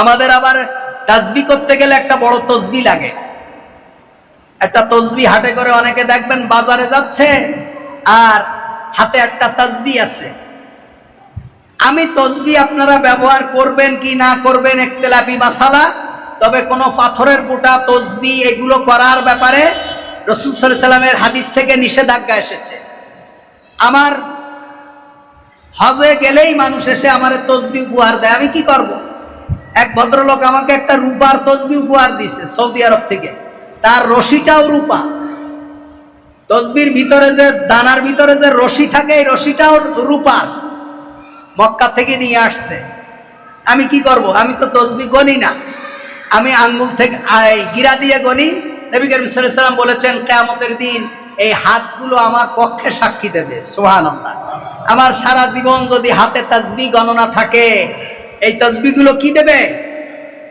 আমাদের আবার তাজবি করতে গেলে একটা বড় তসবি লাগে। একটা তসবি হাটে করে অনেকে দেখবেন বাজারে যাচ্ছে আর হাতে একটা তাজবি আছে। আমি তসবি আপনারা ব্যবহার করবেন কি না করবেন একতেলাপি মাসালা, তবে কোনো পাথরের বুটা, তসবি এগুলো করার ব্যাপারে রসুল সাল্লামের হাদিস থেকে নিষেধাজ্ঞা এসেছে। আমার হজে গেলেই মানুষ এসে আমার তসবি উপহার দেয়, আমি কি করব। এক ভদ্রলোক আমাকে একটা রূপার তসবি উপহার দিছে সৌদি আরব থেকে। তার রশিটাও রূপা। তসবির ভিতরে যে, দানার ভিতরে যে রশি থাকে, এই রশিটাও রূপার। মক্কা থেকে নিয়ে আসছে। আমি কি করব? আমি তো তসবি গনি না। আমি আঙ্গুল থেকে গিরা দিয়ে গনি। নবী করিম সাল্লাম বলেছেন, কেয়ামতের দিন এই হাতগুলো আমার পক্ষে সাক্ষী দেবে। সুবহানাল্লাহ। আমার সারা জীবন যদি হাতে তাসবি গণনা থাকে এই তসবিগুলো কি দেবে?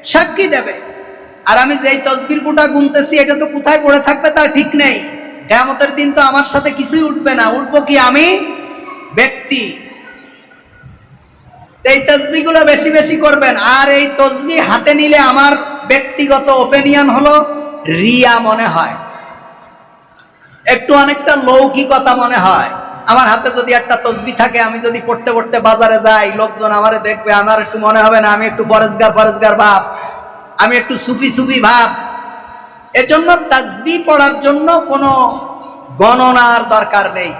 সাক্ষী দেবে। আর আমি যে তসবির গুটা গুনতেছি, এটা তো কোথায় পড়ে থাকবে তার ঠিক নেই। কেয়ামতের দিন তো আমার সাথে কিছুই উঠবে না। উঠবো কি আমি? ব্যক্তি। এই তসবিগুলো বেশি বেশি করবেন। আর এই তসবি হাতে নিলে আমার ব্যক্তিগত ওপিনিয়ন হলো রিয়া মনে হয়। একটু অনেকটা লৌকিকতা মনে হয়। আমার হাতে যদি একটা তসবি থাকে, আমি যদি পড়তে পড়তে বাজারে যাই, লোকজন আমারে দেখবে, আমার একটু মনে হবে না, আমি একটু পরেশগার পরেশগার ভাব আমি একটু সুফি সুফি ভাব এজন্য তাসবি পড়ার জন্য কোনো গণনার দরকার নেই।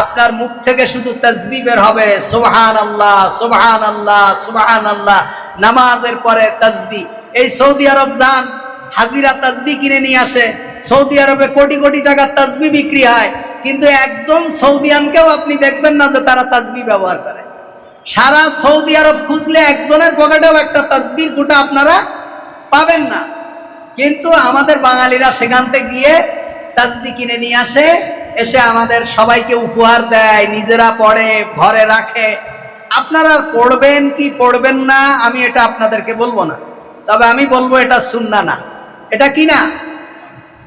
আপনার মুখ থেকে শুধু তাসবি বের হবে সোহান আল্লাহ সুবহান আল্লাহ সুবহান আল্লাহ নামাজের পরে তাসবি। এই সৌদি আরব যান, হাজিরা তাসবি কিনে নিয়ে আসে। সৌদি আরবে কোটি কোটি টাকার তাসবি বিক্রি হয়। কিন্তু একজন সৌদিয়ানকেও আপনি দেখবেন না যে তারা তাজবি ব্যবহার করে। সারা সৌদি আরব খুঁজলে একজনের পকেটেও একটা তাসবির গোটা আপনারা পাবেন না। কিন্তু আমাদের বাঙালিরা সেখান থেকে গিয়ে তাজবি কিনে নিয়ে আসে, এসে আমাদের সবাইকে উপহার দেয়, নিজেরা পড়ে, ঘরে রাখে। আপনারা পড়বেন কি পড়বেন না, আমি এটা আপনাদেরকে বলব না। তবে আমি বলব এটা সুন্না না। এটা কি না?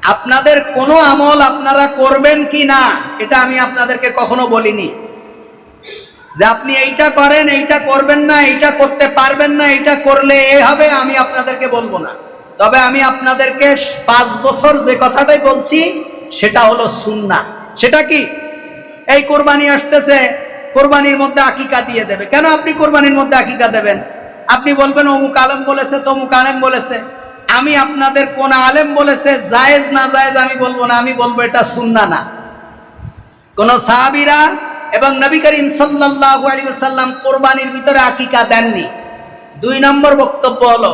আপনাদের কোনো আমল আপনারা করবেন কি না, এটা আমি আপনাদেরকে কখনো বলিনি। যে আপনি এইটা করেন, এইটা করবেন না, এইটা করতে পারবেন না, এইটা করলে এ হবে, আমি আপনাদেরকে বলব না। তবে আমি আপনাদেরকে পাঁচ বছর যে কথাটাই বলছি, সেটা হলো সুন্না সেটা কি? এই কোরবানি আসতেছে, কোরবানির মধ্যে আকিকা দিয়ে দেবে। কেন আপনি কোরবানির মধ্যে আকিকা দেবেন? আপনি বলবেন, অমুক আলেম বলেছে, তমুক আলেম বলেছে। আমি আপনাদের কোন আলেম বলেছে, জায়েজ না জায়েজ আমি বলব না, আমি বলব এটা সুন্না না। কোন সাহাবিরা এবং নবী করিম সাল্লাল্লাহু আলাইহি ওয়াসাল্লাম কোরবানির ভিতরে আকিকা দেননি। দুই নম্বর বক্তব্য হলো,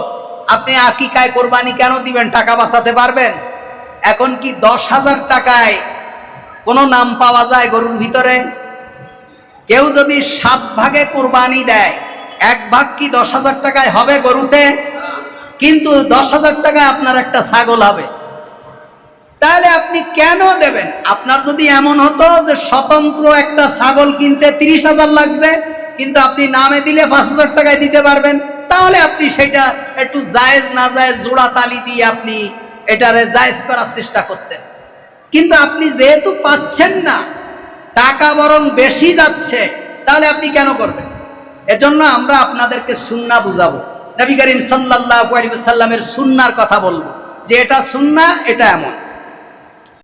আপনি আকিকায় কোরবানি কেন দিবেন, টাকা বাঁচাতে পারবেন? এখন কি দশ হাজার টাকায় কোনো নাম পাওয়া যায় গরুর ভিতরে? কেউ যদি সাত ভাগে কোরবানি দেয়, এক ভাগ কি দশ হাজার টাকায় হবে গরুতে? কিন্তু দশ হাজার টাকায় আপনার একটা ছাগল হবে। তাহলে আপনি কেন দেবেন? আপনার যদি এমন হতো যে স্বতন্ত্র একটা ছাগল কিনতে তিরিশ হাজার লাগছে, কিন্তু আপনি নামে দিলে পাঁচ হাজার টাকায় দিতে পারবেন, তাহলে আপনি সেটা একটু জায়েজ না জায়েজ জোড়া তালি দিয়ে আপনি এটারে জায়েজ করার চেষ্টা করতেন। কিন্তু আপনি যেহেতু পাচ্ছেন না, টাকা বরং বেশি যাচ্ছে, তাহলে আপনি কেন করবেন? এজন্য আমরা আপনাদেরকে সুন্না বুঝাবো। নবী করিম সাল্লাল্লাহু আলাইহি সাল্লামের সুন্নার কথা বলব। যে এটা সুন্না এটা এমন।